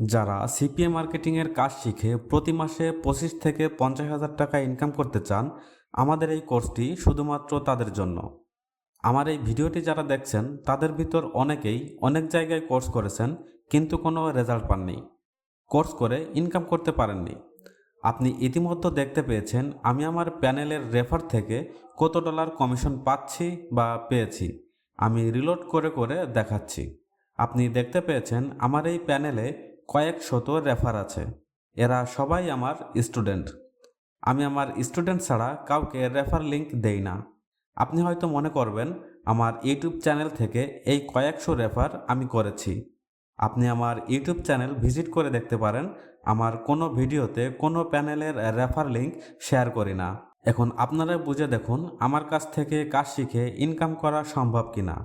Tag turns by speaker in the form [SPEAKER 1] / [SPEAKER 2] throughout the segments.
[SPEAKER 1] যারা সিপিএ মার্কেটিংয়ের কাজ শিখে প্রতি মাসে পঁচিশ থেকে পঞ্চাশ হাজার টাকা ইনকাম করতে চান, আমাদের এই কোর্সটি শুধুমাত্র তাদের জন্য। আমার এই ভিডিওটি যারা দেখছেন, তাদের ভিতর অনেকেই অনেক জায়গায় কোর্স করেছেন, কিন্তু কোনো রেজাল্ট পাননি। কোর্স করে ইনকাম করতে পারেননি। আপনি ইতিমধ্যে দেখতে পেয়েছেন, আমি আমার প্যানেলের রেফার থেকে কত ডলার কমিশন পাচ্ছি বা পেয়েছি। আমি রিলোড করে করে দেখাচ্ছি। আপনি দেখতে পেয়েছেন, আমার এই প্যানেলে কয়েক শত রেফার আছে। এরা সবাই আমার স্টুডেন্ট। আমি আমার স্টুডেন্ট ছাড়া কাউকে রেফার লিংক দেই না। আপনি হয়তো মনে করবেন, আমার ইউটিউব চ্যানেল থেকে এই কয়েকশো রেফার আমি করেছি। আপনি আমার ইউটিউব চ্যানেল ভিজিট করে দেখতে পারেন, আমার কোনো ভিডিওতে কোনো প্যানেলের রেফার লিঙ্ক শেয়ার করি না। এখন আপনারা বুঝে দেখুন, আমার কাছ থেকে কাজ শিখে ইনকাম করা সম্ভব কিনা।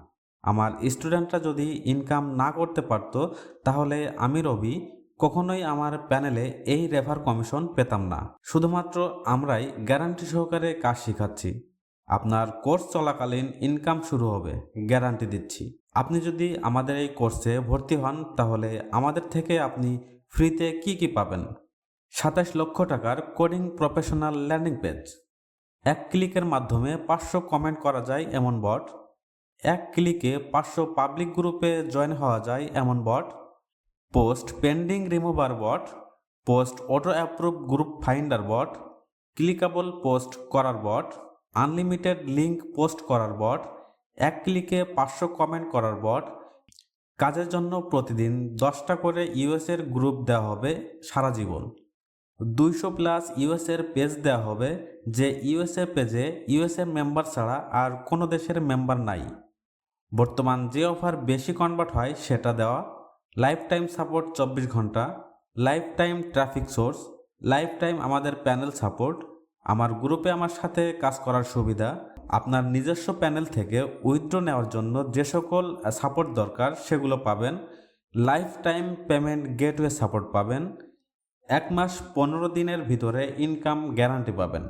[SPEAKER 1] আমার স্টুডেন্টরা যদি ইনকাম না করতে পারতো, তাহলে আমি রবি, কখনোই আমার প্যানেলে এই রেফার কমিশন পেতাম না। শুধুমাত্র আমরাই গ্যারান্টি সহকারে কাজ শেখাচ্ছি। আপনার কোর্স চলাকালীন ইনকাম শুরু হবে গ্যারান্টি দিচ্ছি। আপনি যদি আমাদের এই কোর্সে ভর্তি হন, তাহলে আমাদের থেকে আপনি ফ্রিতে কি কি পাবেন? সাতাশ লক্ষ টাকার কোডিং প্রফেশনাল ল্যান্ডিং পেজ এক ক্লিকের মাধ্যমে পাঁচশো কমেন্ট করা যায় এমন বট এক ক্লিকে পাঁচশো পাবলিক গ্রুপে জয়েন হওয়া যায় এমন bot post pending remover bot post auto approve group finder bot clickable post করার বট আনলিমিটেড লিঙ্ক পোস্ট করার বট এক ক্লিকে পাঁচশো কমেন্ট করার বট কাজের জন্য প্রতিদিন দশটা করে ইউএসের গ্রুপ দেওয়া হবে সারা জীবন। দুইশো প্লাস ইউএসের পেজ দেওয়া হবে যে ইউএসএ পেজে ইউএসএ মেম্বার ছাড়া আর কোনো দেশের মেম্বার নাই। বর্তমান যে অফার বেশি কনভার্ট হয় সেটা দেওয়া লাইফ টাইম সাপোর্ট চব্বিশ ঘণ্টা life time traffic source life time আমাদের প্যানেল সাপোর্ট আমার গ্রুপে আমার সাথে কাজ করার সুবিধা, আপনার নিজস্ব প্যানেল থেকে উইথড্র নেওয়ার জন্য যে সকল সাপোর্ট দরকার সেগুলো পাবেন life time payment gateway support পাবেন, এক মাস পনেরো দিনের ভিতরে ইনকাম গ্যারান্টি পাবেন।